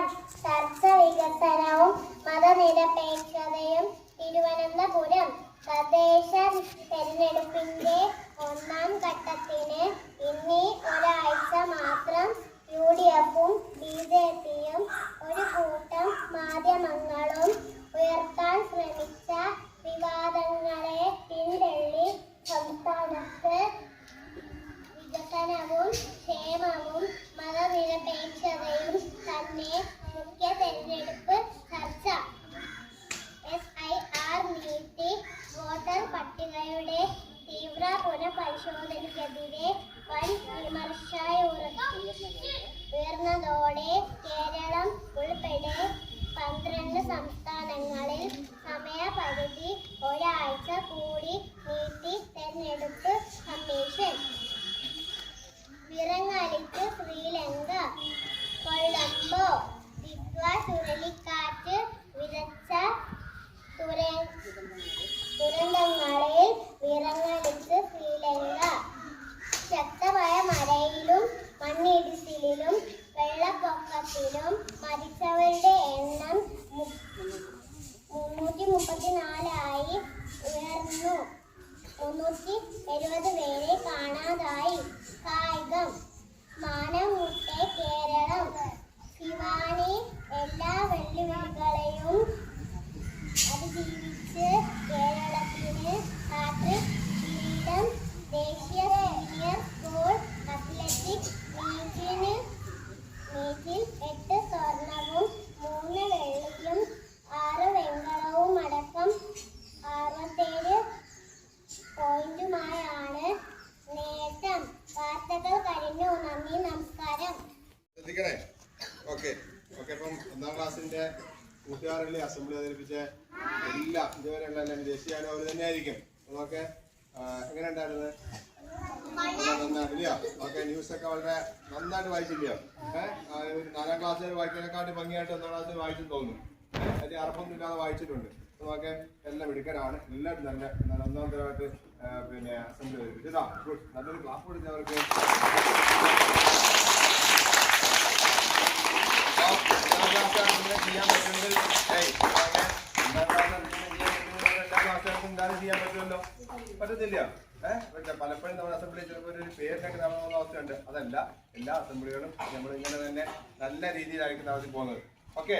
നമസ്കാരം മതനിരപേക്ഷതയും തിരുവനന്തപുരം തദ്ദേശ തെരഞ്ഞെടുപ്പിന്റെ ഒന്നാം ഘട്ടത്തിന് ഇനി ഒരാഴ്ച മാത്രം യു ഡി എഫും ബി ജെ പിയും ഒരു കൂട്ടം മാധ്യമങ്ങളും ഉയർത്താൻ ശ്രമിച്ച വിവാദങ്ങളെ പിന്തള്ളി സംസ്ഥാനത്ത് വികസനവും ക്ഷേമവും മതനിരപേക്ഷതയും തന്നെ പരിശോധനയ്ക്കെതിരെ വൻ വിമർശയുയർത്തി ഉയർന്നതോടെ കേരളം ഉൾപ്പെടെ പന്ത്രണ്ട് സംസ്ഥാനങ്ങളിൽ സമയപരിധി ഒരാഴ്ച കൂടി നീട്ടി തെരഞ്ഞെടുപ്പ് കമ്മീഷൻ. വിറങ്ങാലിക്ക് ശ്രീലങ്ക. കൊളംബോ ദിഗ്വ ചുഴലിക്കാറ്റ് മണ്ണിടിച്ചിലിലും വെള്ളപ്പൊക്കത്തിനും മരിച്ചവരുടെ എണ്ണം മുന്നൂറ്റി മുപ്പത്തിനാലായി ഉയർന്നു. മുന്നൂറ്റി എഴുപത് പേരെ കാണാതായി. കായികം. മാനമുട്ടെ കേരളം. ശിവാനി എല്ലാ വെല്ലുവിളികളെയും അതിജീവിച്ച് കേരളത്തിന് ശ്രദ്ധിക്കണേ ഓക്കെ. ഓക്കെ അപ്പം ഒന്നാം ക്ലാസ്സിന്റെ കൂട്ടുകാരല്ലേ അസംബ്ലി അവതരിപ്പിച്ച എല്ലാ ഇതുവരെയുള്ള എല്ലാം ദേശീയ അവർ തന്നെ ആയിരിക്കും ഓക്കെ എങ്ങനെ ഉണ്ടായിരുന്നത് ന്യൂസ് ഒക്കെ വളരെ നന്നായിട്ട് വായിച്ചില്ലയോ? ഏഹ് നാലാം ക്ലാസ്സിൽ വായിക്കുന്നതിനെക്കാട്ടി ഭംഗിയായിട്ട് ഒന്നാം ക്ലാസ്സിൽ വായിച്ചു തോന്നുന്നു. അതിന്റെ അറപ്പൊന്നും ഇല്ലാതെ വായിച്ചിട്ടുണ്ട്. നമുക്ക് എല്ലാം മിടുക്കരാണ്. എല്ലാവരും നല്ല നന്നായിട്ട് പിന്നെ അസംബ്ലി ഗുഡ് നല്ലൊരു ക്ലാസ് കൊടുത്തവർക്ക്. പറ്റത്തില്ല. ഏഹ് പലപ്പോഴും നമ്മൾ അസംബ്ലി ചെയ്യുമ്പോൾ ഒരു പേരിനൊക്കെ നടന്ന അവസ്ഥയുണ്ട്. അതല്ല എല്ലാ അസംബ്ലികളും നമ്മൾ ഇങ്ങനെ തന്നെ നല്ല രീതിയിലായിരിക്കും നടത്തി പോകുന്നത്. ഓക്കെ